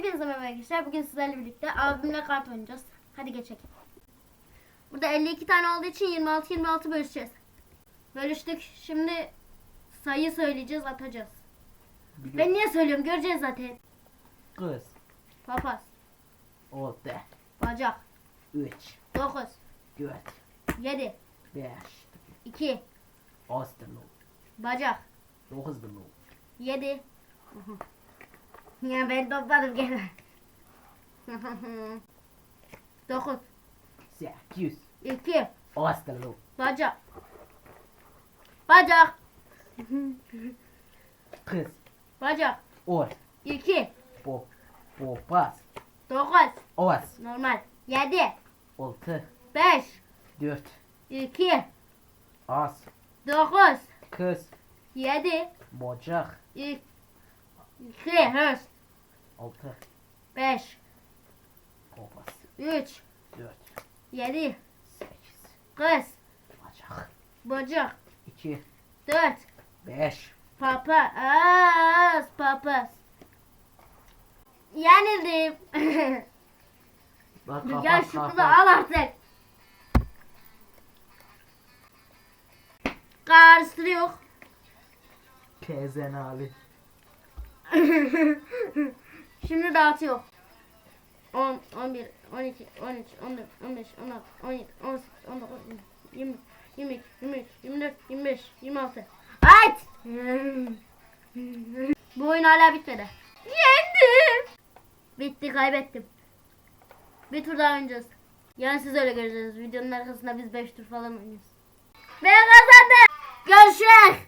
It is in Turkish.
Hepinize merhaba arkadaşlar. Bugün sizlerle birlikte abimle kart oynayacağız. Hadi geçelim. Burada 52 tane olduğu için 26-26 bölüşeceğiz. Bölüştük. Şimdi sayı söyleyeceğiz, atacağız. Bir Ben niye söylüyorum? Göreceğiz zaten. Kız. Papaz, Oldu. bacak, 3. 9, 4. 7, 5. 2, Astırlı. bacak, 9 7. ya ben topladım gene. 9, 8. 2, Astırlı. bacak. Bacak, Kız. bacak. Or. 2, Po. Popaz. 9, Os. normal. 7, 6. 5, 4. 2, As. 9, Kız. 7, Bocak. 2, hırs, 6. 5, Popaz. 3, 4. 7, 8. kız, Bacak. bacak, 2. 4, 5. papaz, papaz. Yenildim. Bak ya şu kızı al artık. Karıştırıyor. Kezen abi. Şimdi dağıtıyor. 10, 11, 12, 13, 14, 15, 16, 17, 18, 19, 20, 22, 23, 24, 25, 26. Aç! Bu oyun hala bitmedi. Yendim. Bitti kaybettim. Bir tur daha oynayacağız. Yani siz öyle göreceksiniz. Videonun arkasında biz 5 tur falan oynuyoruz. Ben kazandım. Görüşürüz.